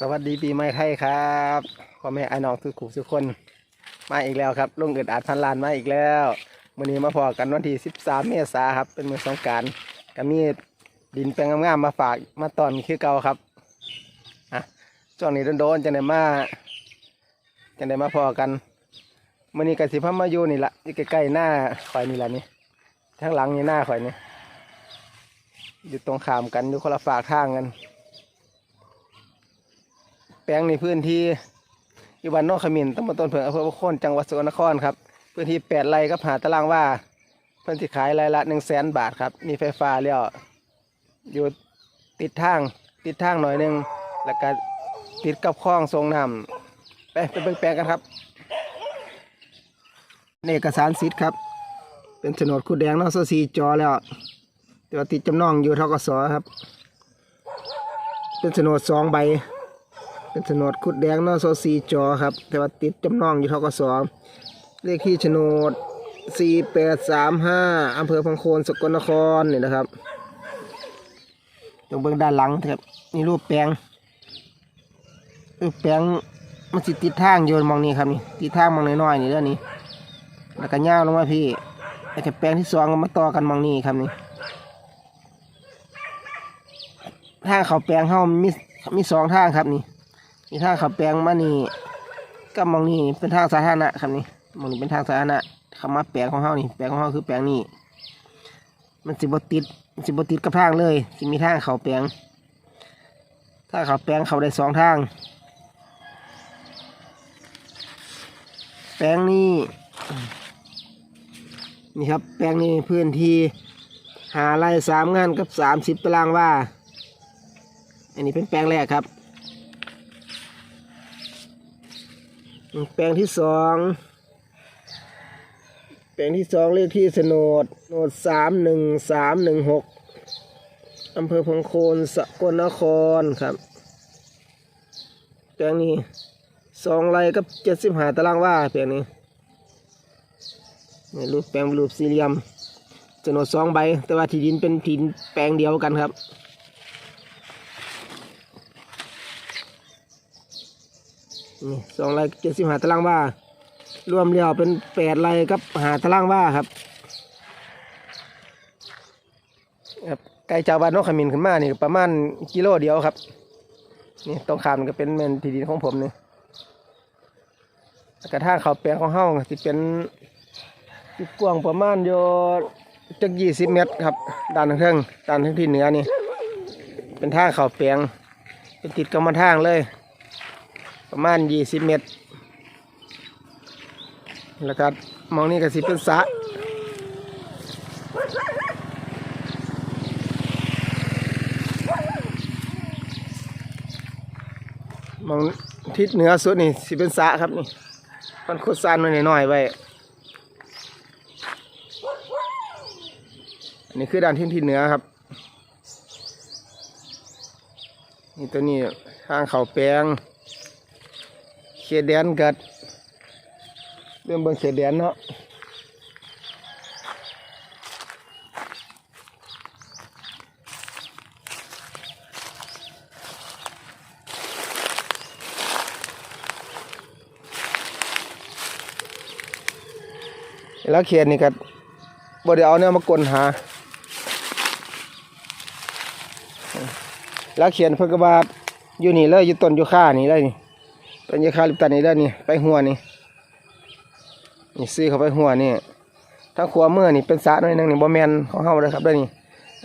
สวัสดีปีใหม่ไทยครับพ่อแม่ไอ้น้องทุกขู่ทุกคน มาอีกแล้วครับลุงเกิดอาจพันลานมาอีกแล้ววันนี้มาพอกันวันที่ 13 เมษาครับ เป็นมือสงการก็มีดินแปลงงามๆมาฝากมาตอนคือเก่าครับอะช่วงนี้โดนๆจะได้มาจะได้มาพอกันวันนี้กสิพามมาอยู่นี่ละอยู่ใกล้ๆหน้าข่อยนี่ละนี่ข้งหลังนี่หน้าข่อยนี่อยู่ตรงขามกันอยู่คนละฝากทางกัน แปลงในพื้นที่อยู่บ้านนอกขมินตำบลต้นเผือกอำเภอพระโคนจังหวัดสกลนครครับ พื้นที่แปดไร่กับหาตารางว่าเพิ่นสิขายไร่ละหนึ่งแสนบาทครับ มีไฟฟ้าแล้วอยู่ติดทางติดทางหน่อยหนึ่งแล้วก็ติดกับคลองทรงน้ำไปไปเบิ่งแปลงกันครับนี่เอกสารสิทธิ์ครับ เป็นโฉนดคูดแดงนอกโซซีจอแล้วแต่ว่าติดจำนองอยู่ทกสครับ เป็นโฉนดสองใบ เป็นโฉนดขุดแดงนอโซซีจอครับ แต่ว่าติดจำนองอยู่ทกสเลขที่โฉนด4835อำเภอพังโคนสกลนครนี่นะครับตรงเบื้องด้านหลังครับนี่รูปแปลงรูปแปลงมันสิติดทางโยนมองนี่ครับนี่ติดทางมองน้อยๆนี่เด้อนี่แล้วก็ย่าลงมาพี่ไอ้แปลงที่สองก็มาต่อกันมองนี่ครับนี่ทางเขาแปลงเฮามีมีสองทางครับนี่ มีทางขับแปลงมานี่ก็มองนี่เป็นทางสาธารณะครับนี่มองนี่เป็นทางสาธารณะคำว่าแปลงของเฮานี่แปลงของเฮาคือแปลงนี่มันสิบติดมันสิบติดกับทางเลยสิมีทางเขาแปลงถ้าเขาแปลงเขาได้สองทาง แปลงนี่นี่ครับแปลงนี่พื้นที่หาไร่สามงานกับสามสิบตารางว่า อันนี้เป็นแปลงแรกครับ แปลงที่สองแปลงที่สองเลขที่โฉนดโฉนดสามหนึ่งสามหนึ่งหกอำเภอพังโคนสกลนครครับ แปลงนี้สองไร่กับเจ็ดสิบห้าตารางว่าแปลงนี้นี่รูปแปลงรูปสี่เหลี่ยมโฉนดสองใบ แต่ว่าที่ดินเป็นที่ดินแปลงเดียวกันครับ สองไร่เจ็ดสิบหาตารางว่ารวมแล้วเป็นแปดไร่กับหาตารางว่าครับครับไกลจากบ้านนกขมินขึ้นมานี่ประมาณกิโลเดียวครับนี่ตรงขามก็เป็นแมนที่ดินของผมนี่กระทางเขาแปลงของเฮ้าที่เป็นจุดกว้างประมาณโยจักยี่สิบเมตรครับด้านข้างด้านทางที่เหนือนี่ เป็นทางเขาแปลงเป็นติดกับมาทางเลย ประมาณยี่สิบเมตร แล้วก็มองนี่ก็สิเป็นสระมองทิศเหนือสุดนี่สิเป็นสระครับนี่มันคุดซานมาหน่อยๆไว้อันนี้คือด้านทิศที่เหนือครับนี่ตัวนี้ทางเขาแปลง เขตแดนกัดเรื่องเบิ่งเขตแดนเนาะแล้วเขตนี่ก็บ่ได้เอาเนี่ยมากลนหา แล้วเขียนเพิ่นก็ว่าอยู่นี่เลยอยู่ต้นอยู่ค่านี่เลยนี่ ต้นยาคาลิปตัสนี่เด้อนี่ไปหัวนี่นี่ซื้อเข้าไปหัวนี่ถ้าขัวเมื่อนี่เป็นสระหน่อยหนึงนี่บ่แมนของเฮาเลยครับเด้นี่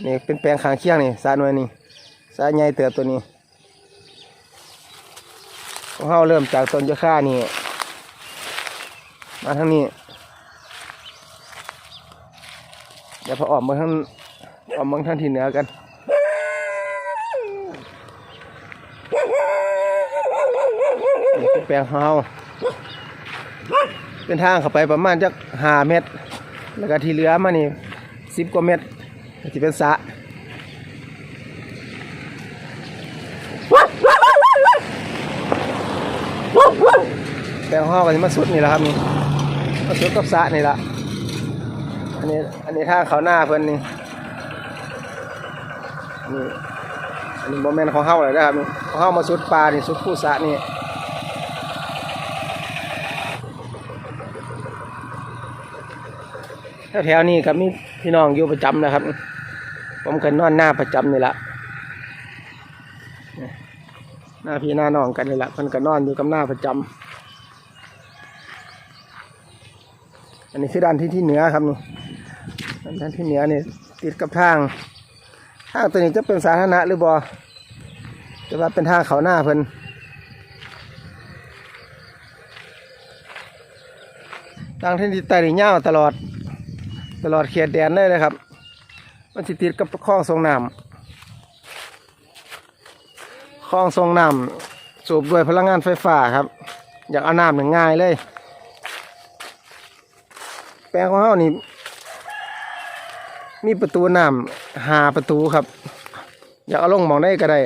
นี่เป็นแปลงขางเคียงนี่สระหน่อยนี่สระใหญ่เติบตัวนี้ของเฮาเริ่มจากต้นยาคานี่มาทางนี้เดี๋ยวพอออกมาทางออกมาทางที่เหนือกัน นี่เป็นแปลงเฮาเป็นทางเข้าไปประมาณจักห้าเมตร แล้วก็ที่เหลือมานี่สิบกว่าเมตรจะเป็นสระแปลงเฮาก็จะมาสุดนี่แหละครับนี่มาสุดกับสระนี่ละอันนี้อันนี้ทางเขาหน้าเพิ่นนี่นี่อันนี้โมเมนต์ของเฮาเลยนะครับของเฮามาสุดปลานี่สุดผู้สระนี่ แถวๆนี้ก็มีพี่น้องอยู่ประจำนะครับ ผมก็นอนหน้าประจำนี่ละหน้าพี่หน้าน้องกันนี่แหละเพิ่นก็นอนอยู่กับหน้าประจำอันนี้คือด้านที่ที่เหนือครับนี่ด้านที่เหนือนี่ติดกับทางทางตัวนี้จะเป็นสาธารณะหรือบ่จะว่าเป็นทางเขาหน้าเพิ่นทางที่ติดไต่นี่ยาวตลอด ตลอดเขตแดนเลยนะครับ มันสิติดกับคลองทรงน้ำคลองทรงน้ำสูบด้วยพลังงานไฟฟ้าครับ อยากเอาน้ำหนึ่งง่ายเลย แปลงของเฮานี่มีประตูน้ำหาประตูครับ อยากเอาลงมองได้ก็ได้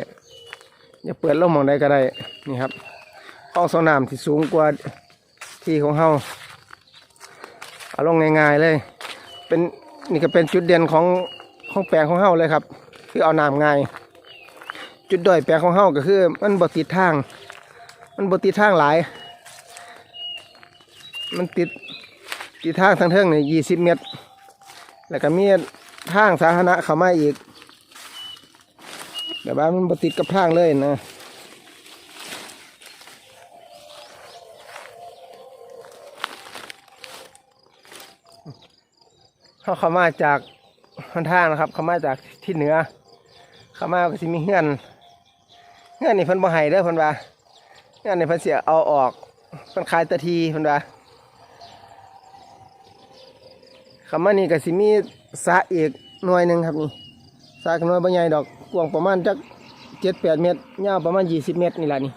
อยากเปิดลงมองได้ก็ได้นี่ครับห้องสองน้ำที่สูงกว่าที่ของเฮาเอาลงง่ายๆเลย เป็นนี่ก็เป็นจุดเด่นของของแปลงของเฮาเลยครับ คือเอาน้ำง่าย จุดด้อยแปลงของเฮาก็คือ มันบ่ติดทาง มันบ่ติดทางหลาย มันติดติดทางทางเทิงนี่ยี่สิบเมตร แล้วก็มีทางสาธารณะเข้ามาอีกแบบว่ามันบดติดกับทางเลยนะ เขาเข้ามาจากทางทางนะครับ เข้ามาจากที่เหนือ เข้ามาก็สิมีเงื่อนเงื่อนนี่เพิ่นบ่ให้เด้อเพิ่นว่าเงื่อนนี่เพิ่นเสียเอาออกเพิ่นขายตะทีเพิ่นว่าคำว่านี่ก็สิมีสะอีกหน่วยหนึ่งครับนี่สะหน่วยบางใหญ่ดอกกว้างประมาณจักเจ็ดแปดเมตรยาวประมาณยี่สิบเมตรนี่แหละนี่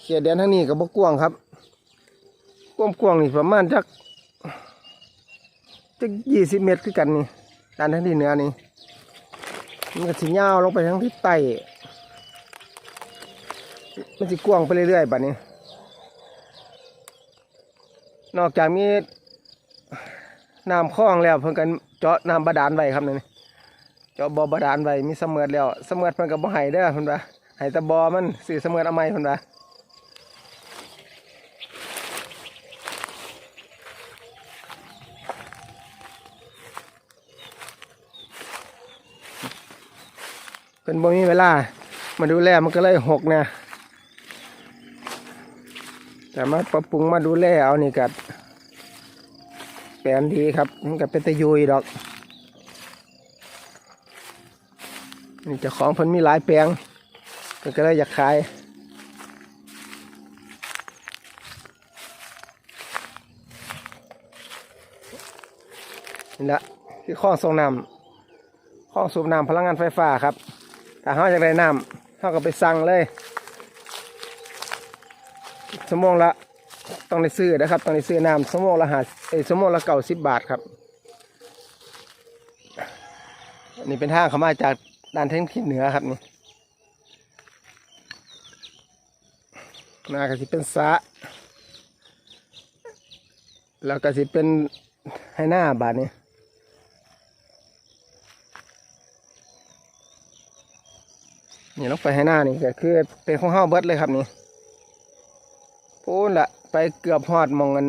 เขียดแดนทั้งนี้ก็บบกว้างครับ กว้างกว้างนี่ประมาณจักจักยี่สิบเมตรคือกันนี่ด้านทั้งที่เหนือนี่มันก็สิยาวลงไปทั้งที่ใต้มันสิกว้างไปเรื่อยๆแบบนี้ นอกจากมีน้ำคลองแล้วเพิ่นกันเจาะน้ำบาดาลไว้ครับนี่เจาะบ่อบาดาลไว้มีเสมือดแล้วเสมือดเพิ่นก็บ่ให้เด้อเพิ่นว่าห้แต่บ่อมันสิเสมือดเอาใหม่เพิ่นว่า เพิ่นบ่มีเวลา มาดูแลมันก็เลยหกเนี่ยแต่มาปรับปรุงมาดูแลเอานี่กัดแปลนดีครับมันก็เป็นตะยุยดอกนี่จ้าของเพิ่นมีหลายแปลงเพิ่นก็เลยอยากขายนี่ละคือข้องส่งน้ำข้องสูบน้ำพลังงานไฟฟ้าครับ ถ้าเขาอยากได้น้ำเขาก็ไปสั่งเลยชั่วโมงละต้องได้ซื้อนะครับต้องได้ซื้อน้ำชั่วโมงละหาเอ้ยชั่วโมงละเก้าสิบบาทครับอันนี้เป็นทางเขามาจากด้านเทางทิศเหนือครับนี่นาก็สิเป็นสะแล้วก็สิเป็นให้หน้าบาทนี้ นี่ลงไปให้หน้านี่ก็คือเป็นของเฮาเบิดเลยครับนี่พูนละไปเกือบหอดมองกัน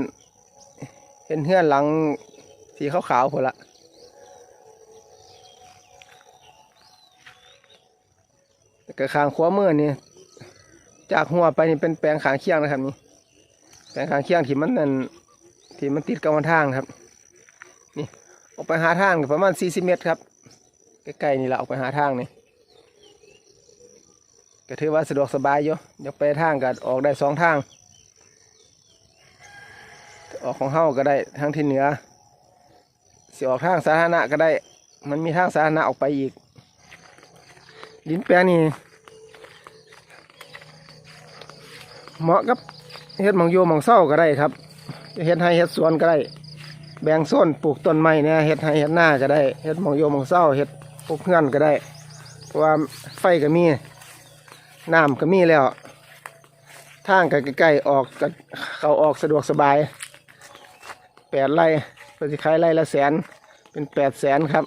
เห็นเฮือนหลังสีขาวๆพอละแต่กระคางขวามือนี่จากหัวไปนี่เป็นแปลงขางเคียงนะครับนี่แปลงขางเคียงที่มันนั่นที่มันติดกับวันทางครับ นี่ออกไปหาทางประมาณ40เมตรครับใกล้ๆนี่แหละออกไปหาทางนี่ ก็ถือว่าสะดวกสบายอยู่เดี๋ยวไปทางก็ออกได้สองทาง ออกของเฮาก็ได้ทางที่เหนือสิออกทางสาธารณะก็ได้ มันมีทางสาธารณะออกไปอีก ดินแปลนี่เหมาะกับเฮ็ดหมองโยหมองเศร้าก็ได้ครับเฮ็ดให้เฮ็ดสวนก็ได้ แบ่งโซนปลูกต้นไม้เนี่ยเฮ็ดให้เฮ็ดหน้าก็ได้เฮ็ดหมองโยหมองเศร้าเฮ็ดปลูกเงื่อนก็ได้ เพราะว่าไฟก็มี น้ำก็มีแล้วทางก็ใกล้ๆออกก็เขาออกสะดวกสบายแปดไร่เพื่อจะขายไร่ละแสนเป็นแปดแสนครับ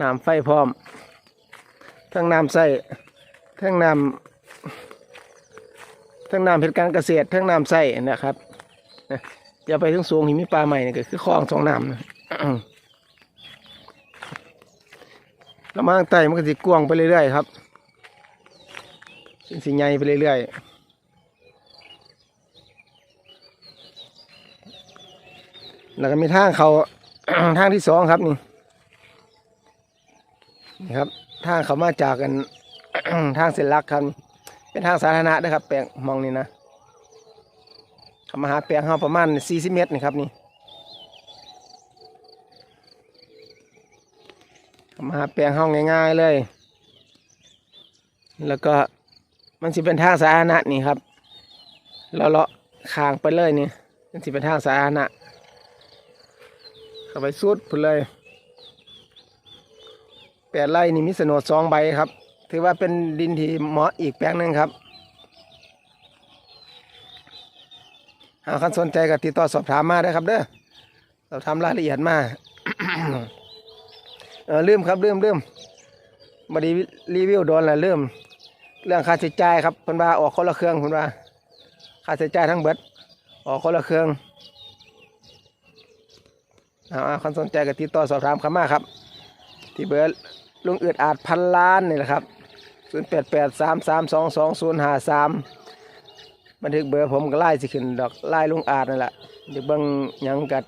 น้ำไฟพร้อม ทั้งน้ำใส่ทั้งน้ำทั้งน้ำเพชรการเกษตรทั้งน้ำใส่นะครับนะอย่าไปถึงสูงหิมีปลาใหม่นี่ก็คือคลองสองน้ำนะ แล้วมาทางใต้มันก็สิกวางไปเรื่อยๆครับเป็นสิใหญ่ไปเรื่อยๆแล้วก็มีทางเขาทางที่สองครับนี่นี่ครับทางเขามาจากกันทางเส้นลักครับ เป็นทางสาธารณะนะครับ แปลงมองนี่นะเขามาหาแปลงเฮาประมาณ40เมตรนี่ครับนี่เขา มาแปลงเฮาง่ายๆเลย แล้วก็มันสิเป็นทางสาธารณะนี่ครับเราเลาะคางไปเลยนี่มันสิเป็นทางสาธารณะเข้าไปสุดพุ่นเลยแปดไร่นี่มีโฉนดสองใบครับ ถือว่าเป็นดินที่เหมาะอีกแปลงหนึ่งครับหากใครสนใจก็ติดต่อสอบถามมาได้ครับเด้อสอบถามรายละเอียดมา เออลืมครับลืมลืมบไดีรีวิวโดนแหละลืมเรื่องค่าใช้จ่ายครับเพิ่นว่าออกคนละเครื่องเพิ่นว่าค่าใช้จ่ายทั้งเบิดออกคนละเครื่องเอาเอาคนสนใจก็ติดต่อสอบถามข้ามาครับ ที่เบอร์ลุงอืดอาจพันล้านนี่แหละครับ0 8 8 3 3 2 2 0 5 3บันทึกเบอร์ผมก็ไล่สิขึ้นดอกไล่ลุงอาจนั่นแหละเดี๋ยวเบิ่งยังกัด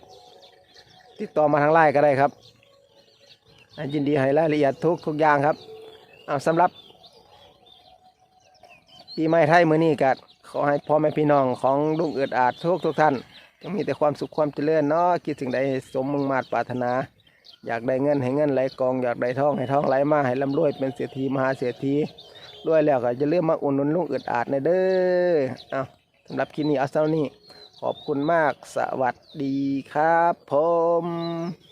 ติดต่อมาทางไล่ก็ได้ครับ ยินดีให้รายละเอียดทุกทุกอย่างครับเอาสำหรับ ปีใหม่ไทยมื้อนี้ก็ขอให้พ่อแม่พี่น้องของลุงเอิดอาจทุกทุกท่านจงมีแต่ความสุขความเจริญเนาะคิดถึงใดสมมุ่งมาตรปรารถนา อยากได้เงินให้เงินไหลกอง อยากได้ทองให้ทองไหลมาให้ร่ำรวยเป็นเศรษฐีมหาเศรษฐีรวยแล้วก็จะเลื่อมมาอุ่นนุนลุงเอิดอาจในเด้อเอาสำหรับคลิปนี้เอาเท่านี้ขอบคุณมากสวัสดีครับผม